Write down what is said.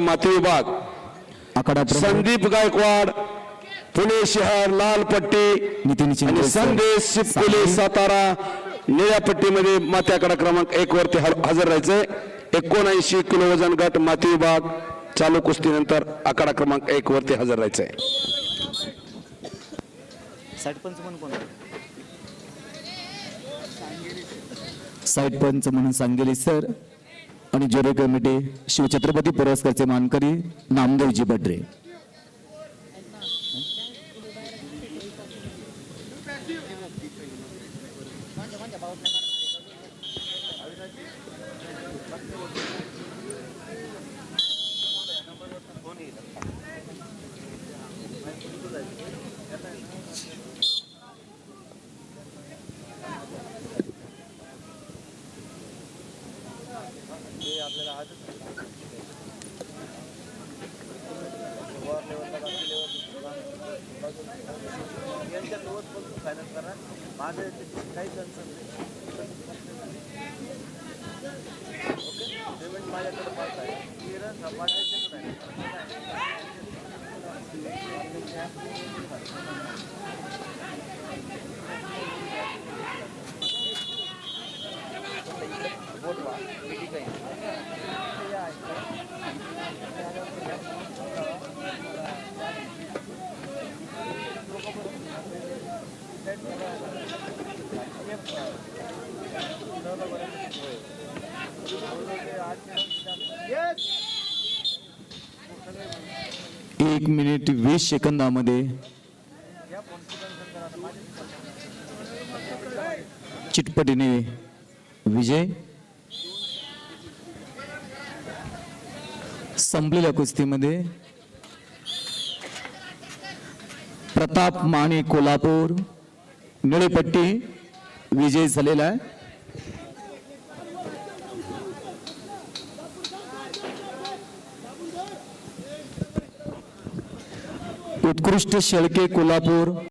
माती विभाग. संदीप गायकवाड पुणे शहर लाल पट्टी नितीन आणि. संदेश शिपकुले सातारा निळ्या पट्टीमध्ये माती आकडा क्रमांक एक वरती हजर राहायचंय एकोणऐंशी किलो वजन गट माती विभाग चालू कुस्तीनंतर आकडा क्रमांक एक वरती हजर राहायचंय साईड पंच म्हणून सांगेली सर. आणि ज्युरी कमिटी शिवछत्रपती पुरस्कारचे मानकरी नामदेवजी बड्रे. ते आपल्याला हातच वर लेवलला बाकी लेवल यांच्या लोवर पण फायनल करणार माझं काही कन्सर्न नाही ओके पेमेंट माझ्याकडे पाच आहे क्लिअरन्स हा पाठायचं आहे एक मिनिट वीस सेकंदामध्ये चिटपटीने विजय. संपलेल्या कुस्तीमध्ये. प्रताप माने कोल्हापूर. निळेपट्टी विजय झालेला उत्कृष्ट शेळके कोल्हापूर.